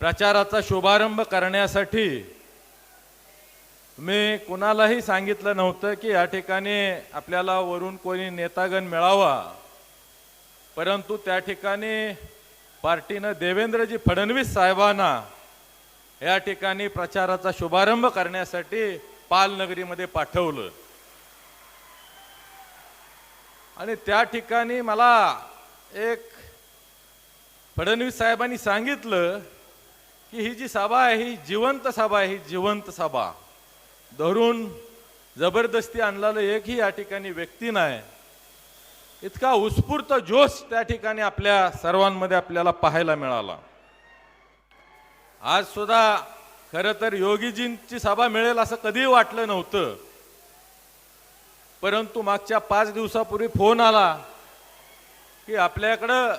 प्रचाराचा शुभारंभ करण्यासाठी मी कुणालाही सांगितलं नव्हतं की या ठिकाणी आपल्याला वरून कोणी नेतागण मिळावा. परंतु त्या ठिकाणी पार्टीनं देवेंद्रजी फडणवीस साहेबांना या ठिकाणी प्रचाराचा शुभारंभ करण्यासाठी पालनगरीमध्ये पाठवलं. आणि त्या ठिकाणी मला एक फडणवीस साहेबांनी सांगितलं की ही जी सभा आहे ही जिवंत सभा आहे ही जिवंत सभा. धरून जबरदस्ती आणलेलं एकही या ठिकाणी व्यक्ती नाही. इतका उत्स्फूर्त जोश त्या ठिकाणी आपल्या सर्वांमध्ये आपल्याला पाहायला मिळाला. आज सुद्धा खरं तर योगीजींची सभा मिळेल असं कधीही वाटलं नव्हतं. परंतु मागच्या पाच दिवसापूर्वी फोन आला की आपल्याकडं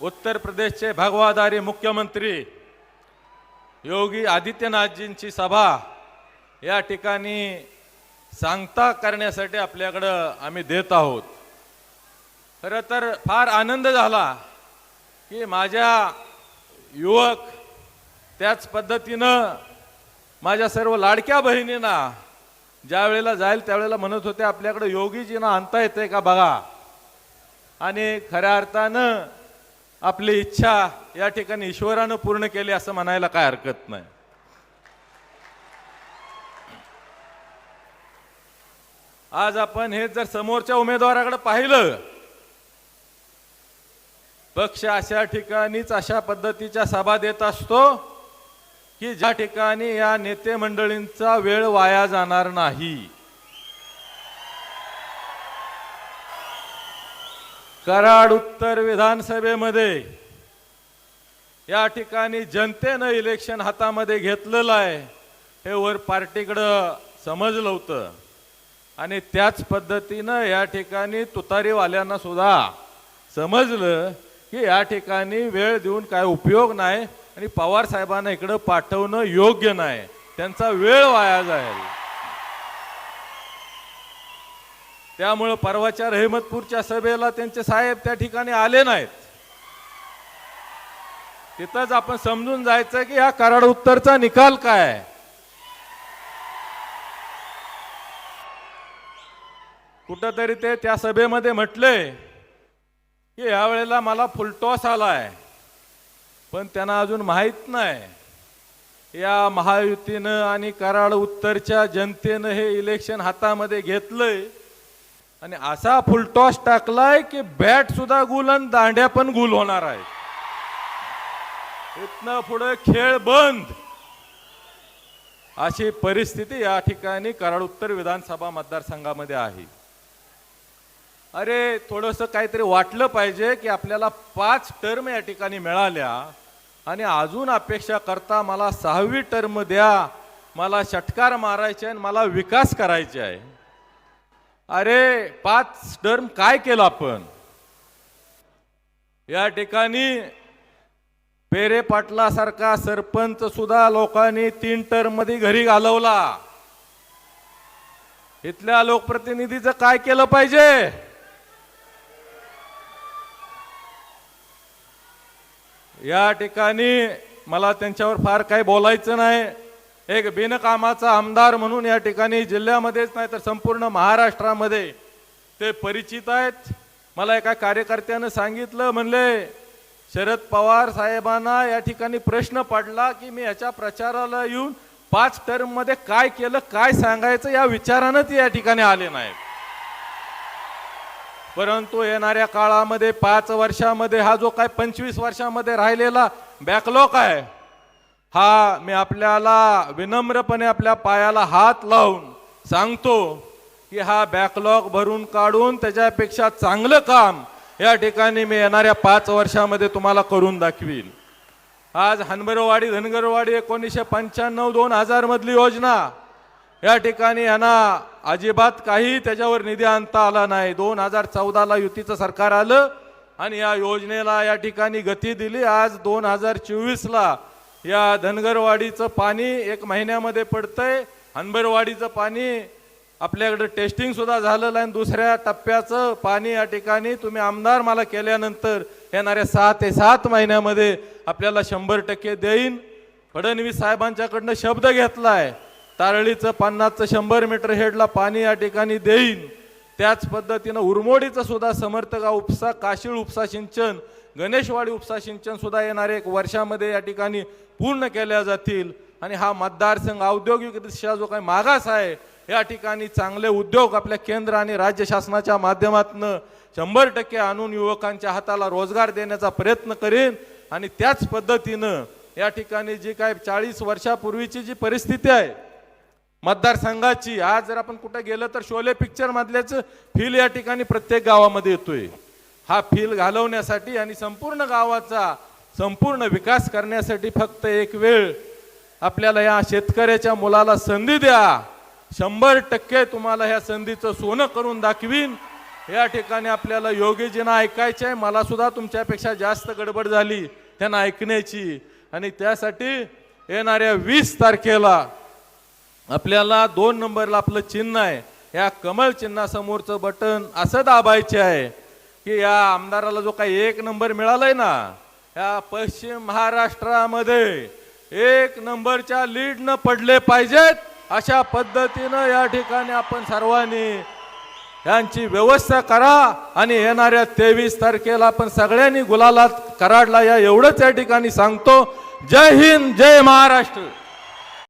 उत्तर प्रदेशचे भगवादारी मुख्यमंत्री योगी आदित्यनाथजींची सभा या ठिकाणी सांगता करण्यासाठी आपल्याकडं आम्ही देत आहोत. खरं तर फार आनंद झाला की माझ्या युवक त्याच पद्धतीनं माझ्या सर्व लाडक्या बहिणींना ज्या वेळेला जाईल त्यावेळेला म्हणत होते आपल्याकडे योगीजींना आणता येते का बघा? आणि खऱ्या अर्थानं आपली इच्छा या ठिकाणी ईश्वरानं पूर्ण केली असं म्हणायला काय हरकत नाही. आज आपण हे जर समोरच्या उमेदवाराकडे पाहिलं पक्ष अशा ठिकाणीच अशा पद्धतीच्या सभा देत असतो की ज्या ठिकाणी या नेते मंडळींचा वेळ वाया जाणार नाही. कराड उत्तर विधानसभेमध्ये या ठिकाणी जनतेनं इलेक्शन हातामध्ये घेतलेलं आहे. हे वर पार्टीकडं समजलं होतं. आणि त्याच पद्धतीनं या ठिकाणी तुतारीवाल्यांना सुद्धा समजलं की या ठिकाणी वेळ देऊन काय उपयोग नाही आणि पवार साहेबांना इकडं पाठवणं योग्य नाही. त्यांचा वेळ वाया जाईल. त्यामुळं परवाच्या रहमतपूरच्या सभेला त्यांचे साहेब त्या ठिकाणी आले नाहीत. तिथंच आपण समजून जायचं की हा कराड उत्तरचा निकाल काय कुठंतरी ते त्या सभेमध्ये म्हटले की यावेळेला मला फुलटॉस आलाय पण त्यांना अजून माहीत नाही. या महायुतीनं आणि कराड उत्तरच्या जनतेनं हे इलेक्शन हातामध्ये घेतलंय. आणि असा फुलटॉस टाकलाय की बॅट सुद्धा गुल आणि दांड्या पण गुल होणार आहे. इथनं पुढे खेळ बंद. अशी परिस्थिती या ठिकाणी कराड उत्तर विधानसभा मतदारसंघामध्ये आहे. अरे थोडस काहीतरी वाटलं पाहिजे की आपल्याला पाच टर्म या ठिकाणी मिळाल्या आणि अजून अपेक्षा करता मला सहावी टर्म द्या मला षटकार मारायचे आणि मला विकास करायचे आहे. अरे पाच टर्म काय केलं आपण? या ठिकाणी पेरे पाटलासारखा सरपंच सुद्धा लोकांनी तीन टर्ममध्ये घरी घालवला. इथल्या लोकप्रतिनिधीचं काय केलं पाहिजे? या ठिकाणी मला त्यांच्यावर फार काही बोलायचं नाही. एक बिनकामाचा आमदार म्हणून या ठिकाणी जिल्ह्यामध्येच नाही तर संपूर्ण महाराष्ट्रामध्ये ते परिचित आहेत. मला एका कार्यकर्त्यानं सांगितलं म्हणले शरद पवार साहेबांना या ठिकाणी प्रश्न पडला की मी याच्या प्रचाराला येऊन पाच टर्ममध्ये काय केलं काय सांगायचं या विचारानं ते या ठिकाणी आले नाहीत. परंतु येणाऱ्या काळामध्ये पाच वर्षामध्ये हा जो काय पंचवीस वर्षामध्ये राहिलेला बॅकलॉग आहे हा मी आपल्याला विनम्रपणे आपल्या पायाला हात लावून सांगतो की हा बॅकलॉग भरून काढून त्याच्यापेक्षा चांगलं काम या ठिकाणी मी येणाऱ्या पाच वर्षामध्ये तुम्हाला करून दाखवील आज हनबरवाडी धनगरवाडी एकोणीसशे पंच्याण्णव दोन हजारमधली योजना. या ठिकाणी यांना अजिबात काही त्याच्यावर निधी आणता आला नाही. दोन हजार चौदाला युतीचं सरकार आलं आणि या योजनेला या ठिकाणी गती दिली. आज दोन हजार चोवीसला या धनगरवाडीचं पाणी एक महिन्यामध्ये पडतंय. हनबरवाडीचं पाणी आपल्याकडं टेस्टिंग सुद्धा झालेलं आहे. आणि दुसऱ्या टप्प्याचं पाणी या ठिकाणी तुम्ही आमदार मला केल्यानंतर येणाऱ्या सहा ते सात महिन्यामध्ये आपल्याला शंभर टक्के देईन. फडणवीस साहेबांच्याकडनं शब्द घेतला आहे तारळीचं पन्नासचं शंभर मीटर हेडला पाणी या ठिकाणी देईन. त्याच पद्धतीनं उरमोडीचं सुद्धा समर्थका उपसा काशीळ उपसा सिंचन गणेशवाडी उपसा सिंचन सुद्धा येणारे एक वर्षामध्ये या ठिकाणी पूर्ण केल्या जातील. आणि हा मतदारसंघ औद्योगिकदृष्ट्या जो काही मागास आहे या ठिकाणी चांगले उद्योग आपल्या केंद्र आणि राज्य शासनाच्या माध्यमातून शंभर टक्के आणून युवकांच्या हाताला रोजगार देण्याचा प्रयत्न करेन. आणि त्याच पद्धतीनं या ठिकाणी जी काय चाळीस वर्षापूर्वीची जी परिस्थिती आहे मतदारसंघाची. आज जर आपण कुठे गेलं तर शोले पिक्चर मधल्याच फील या ठिकाणी प्रत्येक गावामध्ये येतोय. हा फील घालवण्यासाठी आणि संपूर्ण गावाचा संपूर्ण विकास करण्यासाठी फक्त एक वेळ आपल्याला या शेतकऱ्याच्या मुलाला संधी द्या. शंभर टक्के तुम्हाला ह्या संधीचं सोनं करून दाखवीन. या ठिकाणी आपल्याला योगीजींना ऐकायचं आहे. मला सुद्धा तुमच्यापेक्षा जास्त गडबड झाली त्यांना ऐकण्याची. आणि त्यासाठी येणाऱ्या वीस तारखेला आपल्याला दोन नंबरला आपलं चिन्ह आहे. या कमळ चिन्हासमोरचं बटन असं दाबायचे आहे की या आमदाराला जो काही एक नंबर मिळालाय ना या पश्चिम महाराष्ट्रामध्ये एक नंबरच्या लीडनं पडले पाहिजेत अशा पद्धतीनं या ठिकाणी आपण सर्वांनी यांची व्यवस्था करा आणि येणाऱ्या तेवीस तारखेला आपण सगळ्यांनी गुलालात कराडला या एवढंच या ठिकाणी सांगतो. जय हिंद जय महाराष्ट्र.